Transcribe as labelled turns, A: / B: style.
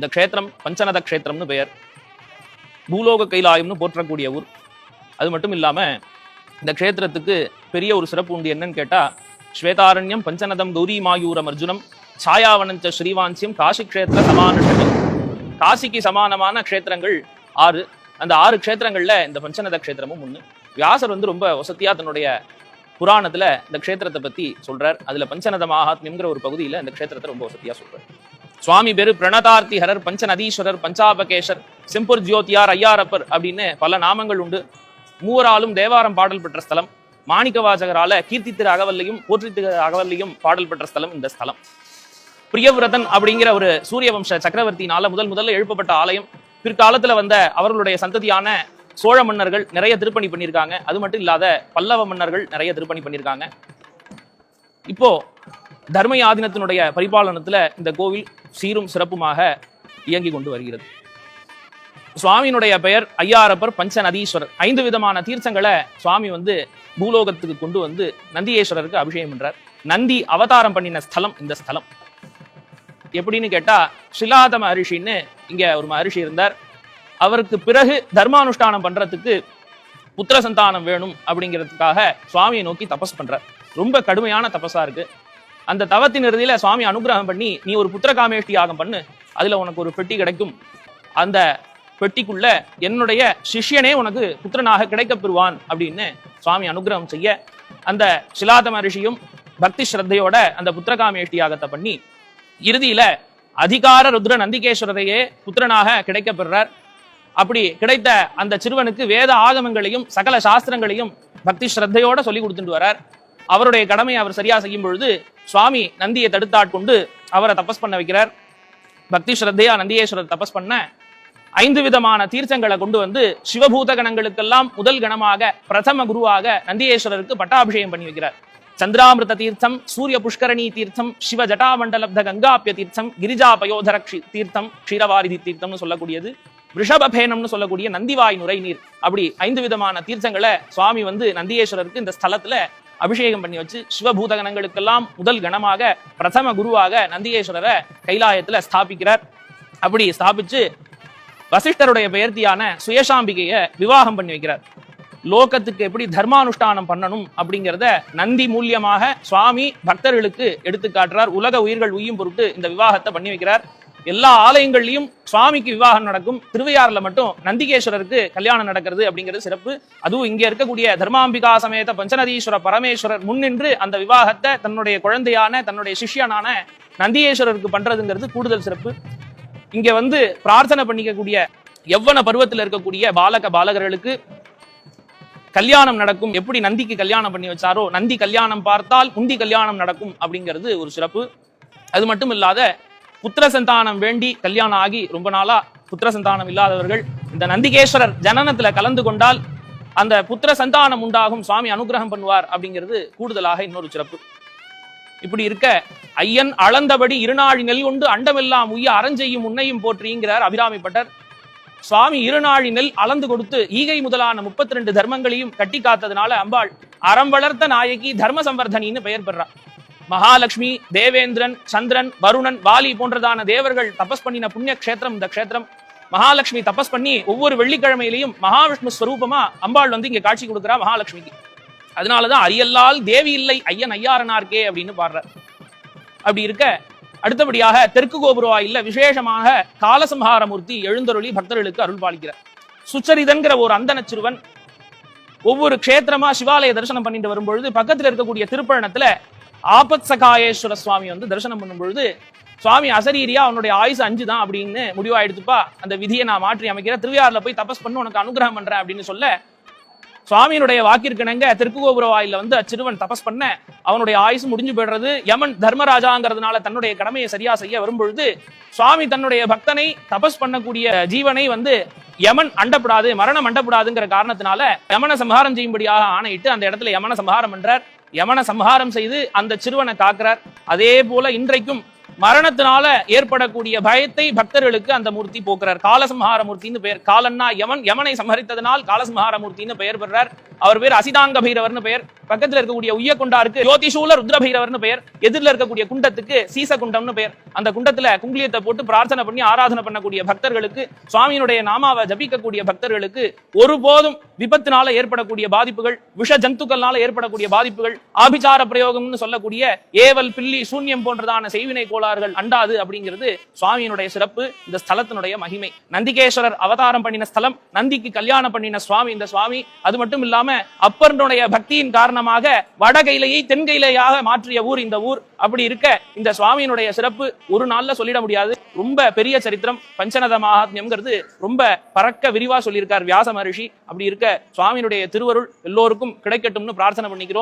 A: இந்த க்ஷேத்திரம் பஞ்சநத க்ஷேத்திரம்னு பெயர். பூலோக கைலாயம்னு போற்றக்கூடிய ஊர். அது மட்டும் இல்லாம இந்த க்ஷேத்திரத்துக்கு பெரிய ஒரு சிறப்பு உண்டு என்னன்னு கேட்டா ஸ்வேதாரண்யம் பஞ்சநதம் கௌரி மாயூரம் அர்ஜுனம் சாயாவனஞ்ச ஸ்ரீவான்சியம் காசி க்ஷேத்திர சமான காசிக்கு சமானமான க்ஷேத்திரங்கள் ஆறு. அந்த ஆறு க்ஷேத்திரங்கள்ல இந்த பஞ்சநத க்ஷேத்திரமும் ஒன்று வியாசர் வந்து ரொம்ப வசதியா தன்னுடைய புராணத்துல இந்த க்ஷேத்திரத்தை பத்தி சொல்றார். அதுல பஞ்சநத மகாத்மியம்ங்கிற ஒரு பகுதியில இந்த க்ஷேத்திரத்தை ரொம்ப வசதியாக சொல்கிறார் சுவாமி பேரு பிரணதார்த்திகரர் பஞ்சநதீஸ்வரர் பஞ்சாபகேஷர் செம்பூர் ஜோதியார் ஐயாரப்பர் அப்படின்னு பல நாமங்கள் உண்டு. மூவராலும் தேவாரம் பாடல் பெற்ற ஸ்தலம். மாணிக்கவாசகரால கீர்த்தி திரு அகவல்லையும் போற்றி திரு அகவல்லையும் பாடல் பெற்ற ஸ்தலம் இந்த ஸ்தலம். பிரியவிரதன் அப்படிங்கிற ஒரு சூரிய வம்ச சக்கரவர்த்தினால முதல் முதல்ல எழுப்பப்பட்ட ஆலயம். பிற்காலத்துல வந்த அவர்களுடைய சந்ததியான சோழ மன்னர்கள் நிறைய திருப்பணி பண்ணியிருக்காங்க. அது மட்டும் இல்லாத பல்லவ மன்னர்கள் நிறைய திருப்பணி பண்ணியிருக்காங்க. இப்போ தர்ம ஆதீனத்தினுடைய பரிபாலனத்துல இந்த கோவில் சீரும் சிறப்புமாக இயங்கி கொண்டு வருகிறது. சுவாமியினுடைய பெயர் ஐயாரப்பர் பஞ்சநதீஸ்வரர். ஐந்து விதமான தீர்த்தங்களை சுவாமி வந்து பூலோகத்துக்கு கொண்டு வந்து நந்தியேஸ்வரருக்கு அபிஷேகம் பண்றார். நந்தி அவதாரம் பண்ணின ஸ்தலம் இந்த ஸ்தலம். எப்படின்னு கேட்டா சிலாத மகரிஷின்னு இங்க ஒரு மகரிஷி இருந்தார். அவருக்கு பிறகு தர்மானுஷ்டானம் பண்றதுக்கு புத்திர சந்தானம் வேணும் அப்படிங்கிறதுக்காக சுவாமியை நோக்கி தபஸ் பண்றார். ரொம்ப கடுமையான தபஸா இருக்கு. அந்த தவத்தின் இறுதியில சுவாமி அனுகிரகம் பண்ணி நீ ஒரு புத்திர காமேஷ்டி யாகம் பண்ணு. அதுல உனக்கு ஒரு பெட்டி கிடைக்கும். அந்த பெட்டிக்குள்ள என்னுடைய சிஷ்யனே உனக்கு புத்திரனாக கிடைக்க பெறுவான் அப்படின்னு சுவாமி அனுகிரகம் செய்ய அந்த சிலாத மகரிஷியும் பக்தி ஸ்ரத்தையோட அந்த புத்திரகாமேஷ்டி யாகத்தை பண்ணி இறுதியில அதிகார ருத்ர நந்திகேஸ்வரரையே புத்திரனாக கிடைக்க பெறுறார். அப்படி கிடைத்த அந்த சிறுவனுக்கு வேத ஆகமங்களையும் சகல சாஸ்திரங்களையும் பக்தி ஸ்ரத்தையோட சொல்லி கொடுத்துட்டு வரார். அவருடைய கடமையை அவர் சரியா செய்யும் பொழுது சுவாமி நந்தியை தடுத்தாட்கொண்டு அவரை தபஸ் பண்ண வைக்கிறார். பக்தி ஸ்ரத்தையா நந்தியேஸ்வரர் தபஸ் பண்ண ஐந்து விதமான தீர்த்தங்களை கொண்டு வந்து சிவபூத கணங்களுக்கெல்லாம் முதல் கணமாக பிரதம குருவாக நந்தியேஸ்வரருக்கு பட்டாபிஷேகம் பண்ணி வைக்கிறார். சந்திராமிருத தீர்த்தம் சூரிய புஷ்கரணி தீர்த்தம் சிவ ஜட்டாமண்டலப்த கங்காப்பிய தீர்த்தம் கிரிஜா பயோதர தீர்த்தம் க்ஷீரவாரிதி தீர்த்தம்னு சொல்லக்கூடியது. ரிஷபபேனம்னு சொல்லக்கூடிய நந்திவாய் நுரை நீர் அப்படி ஐந்து விதமான தீர்த்தங்களை சுவாமி வந்து நந்தியேஸ்வரருக்கு இந்த ஸ்தலத்துல அபிஷேகம் பண்ணி வச்சு சிவபூத கணங்களுக்கெல்லாம் முதல் கணமாக பிரதம குருவாக நந்தியேஸ்வரரை கைலாயத்துல ஸ்தாபிக்கிறார். அப்படி ஸ்தாபிச்சு வசிஷ்டருடைய பெயர்த்தியான சுயசாம்பிகையை விவாகம் பண்ணி வைக்கிறார். லோகத்துக்கு எப்படி தர்மானுஷ்டானம் பண்ணணும் அப்படிங்கிறத நந்தி மூலியமாக சுவாமி பக்தர்களுக்கு எடுத்து காட்டுறார் உலக உயிர்கள் உய்யும் பொருட்டு இந்த விவாகத்தை பண்ணி வைக்கிறார். எல்லா ஆலயங்கள்லையும் சுவாமிக்கு விவாகம் நடக்கும். திருவையாறுல மட்டும் நந்திகேஸ்வரருக்கு கல்யாணம் நடக்கிறது அப்படிங்கிறது சிறப்பு. அதுவும் இங்க இருக்கக்கூடிய தர்மாம்பிகா சமேத பஞ்சநதீஸ்வர பரமேஸ்வரர் முன்னின்று அந்த விவாகத்தை தன்னுடைய குழந்தையான தன்னுடைய சிஷ்யனான நந்தியேஸ்வரருக்கு பண்றதுங்கிறது கூடுதல் சிறப்பு. இங்க வந்து பிரார்த்தனை பண்ணிக்கக்கூடிய எவ்வன பருவத்தில் இருக்கக்கூடிய பாலக பாலகர்களுக்கு கல்யாணம் நடக்கும். எப்படி நந்திக்கு கல்யாணம் பண்ணி வச்சாரோ நந்தி கல்யாணம் பார்த்தால் முந்தி கல்யாணம் நடக்கும் அப்படிங்கிறது ஒரு சிறப்பு. அது மட்டும் இல்லாத புத்திர சந்தானம் வேண்டி கல்யாணம் ஆகி ரொம்ப நாளா புத்திர சந்தானம் இல்லாதவர்கள் இந்த நந்திகேஸ்வரர் ஜனனத்துல கலந்து கொண்டால் அந்த புத்திர சந்தானம் உண்டாகும் சுவாமி அனுகிரகம் பண்ணுவார் அப்படிங்கிறது கூடுதலாக இன்னொரு சிறப்பு. இப்படி இருக்க ஐயன் அளந்தபடி இருநாழி நெல் கொண்டு அண்டமெல்லாம் உய்ய அறஞ்செய்யும் உன்னையும் போற்றிங்கிறார் அபிராமிப்பட்டர் சுவாமி இருநாழி நெல் அளந்து கொடுத்து ஈகை முதலான முப்பத்தி ரெண்டு தர்மங்களையும் கட்டி காத்ததுனால அம்பாள் அறம் வளர்த்த நாயகி தர்ம சம்வர்தனின்னு பெயர் பெறார் மகாலட்சுமி தேவேந்திரன் சந்திரன் வருணன் வாலி போன்றதான தேவர்கள் தபஸ் பண்ணின புண்ணிய கஷேத்திரம் இந்த கஷேத்திரம் மகாலட்சுமி தபஸ் பண்ணி ஒவ்வொரு வெள்ளிக்கிழமையிலையும் மகாவிஷ்ணு ஸ்வரூபமா அம்பாள் வந்து இங்க காட்சி கொடுக்குறா மகாலட்சுமிக்கு. அதனாலதான் அரியல்லால் தேவி இல்லை ஐயன் ஐயாரனார்கே அப்படின்னு பாடுறார். அப்படி இருக்க அடுத்தபடியாக தெற்கு கோபுரவா இல்ல விசேஷமாக காலசம்ஹாரமூர்த்தி எழுந்தருளி பக்தர்களுக்கு அருள் பாலிக்கிறார். சுச்சரிதன்கிற ஒரு அந்தன சிறுவன் ஒவ்வொரு க்ஷேத்திரமா சிவாலய தரிசனம் பண்ணிட்டு வரும்பொழுது பக்கத்துல இருக்கக்கூடிய திருப்பழனத்துல ஆபத் சகாயேஸ்வர சுவாமி வந்து தரிசனம் பண்ணும் பொழுது சுவாமி அசரீரியா அவனுடைய ஆயுசு அஞ்சு தான் அப்படின்னு முடிவாயிடுத்துப்பா அந்த விதியை நான் மாற்றி அமைக்கிறேன். திருவையாறுல போய் தபஸ் பண்ணு உனக்கு அனுகிரகம் பண்றேன் அப்படின்னு சொல்ல சுவாமியினுடைய வாக்கிற்கிணங்க திருக்குகோபுர வாயில வந்து அச்சிறுவன் தபஸ் பண்ண அவனுடைய ஆயுசு முடிஞ்சு போயிடுறது. யமன் தர்மராஜாங்கிறதுனால தன்னுடைய கடமையை சரியா செய்ய வரும்பொழுது சுவாமி தன்னுடைய பக்தனை தபஸ் பண்ணக்கூடிய ஜீவனை வந்து யமன் அண்டப்படாது மரணம் அண்டப்படாதுங்கிற காரணத்தினால யமன சம்ஹாரம் செய்யும்படியாக ஆணையிட்டு அந்த இடத்துல யமன சம்ஹாரம் பண்றார். யமன சம்ஹாரம் செய்து அந்த சிறுவனை காக்கிறார். அதே போல இன்றைக்கும் மரணத்தினால ஏற்படக்கூடிய பயத்தை பக்தர்களுக்கு அந்த மூர்த்தி போக்குறார். காலசம்ஹார மூர்த்தின்னு பெயர். காலன்னா யமன் யமனை சம்ஹரித்ததனால் காலசம்ஹார மூர்த்தின்னு பெயர் பெறார் அவர் பேர் அசிதாங்க பைரவர்னு பெயர். பக்கத்துல இருக்கக்கூடிய உய்யக்குண்டாருக்கு ஜோதிஷூல ருத்ர பைரவர்னு பெயர். எதிரில் இருக்கக்கூடிய குண்டத்துக்கு சீச குண்டம்னு பெயர். அந்த குண்டத்துல குங்குலியத்தை போட்டு பிரார்த்தனை பண்ணி ஆராதனை பண்ணக்கூடிய பக்தர்களுக்கு சுவாமியினுடைய நாமாவை ஜபிக்கக்கூடிய பக்தர்களுக்கு ஒருபோதும் விபத்தினால ஏற்படக்கூடிய பாதிப்புகள் விஷ ஜந்துக்கள்னால ஏற்படக்கூடிய பாதிப்புகள் ஆபிசார பிரயோகம்னு சொல்லக்கூடிய ஏவல் பில்லி சூன்யம் போன்றதான செய்வினை கோளாறுகள் அண்டாது அப்படிங்கிறது சுவாமியினுடைய சிறப்பு இந்த ஸ்தலத்தினுடைய மகிமை. நந்திகேஸ்வரர் அவதாரம் பண்ணின ஸ்தலம் நந்திக்கு கல்யாணம் பண்ணின சுவாமி இந்த சுவாமி அது மட்டும் இல்லாம அப்பரனுடைய பக்தியின் காரணமாக வடகைலையை தென்கைலையாக மாற்றிய ஊர் இந்த ஊர். அப்படி இருக்க இந்த சுவாமியினுடைய சிறப்பு ஒரு நாள்ல சொல்லிட முடியாது. ரொம்ப பெரிய சரித்திரம் பஞ்சநத மகாத்மியம்ங்கிறது ரொம்ப பறக்க விரிவா சொல்லியிருக்கார் வியாச மகரிஷி. அப்படி இருக்க சுவாமியினுடைய திருவருள் எல்லோருக்கும் கிடைக்கட்டும்னு பிரார்த்தனை பண்ணிக்கிறோம்.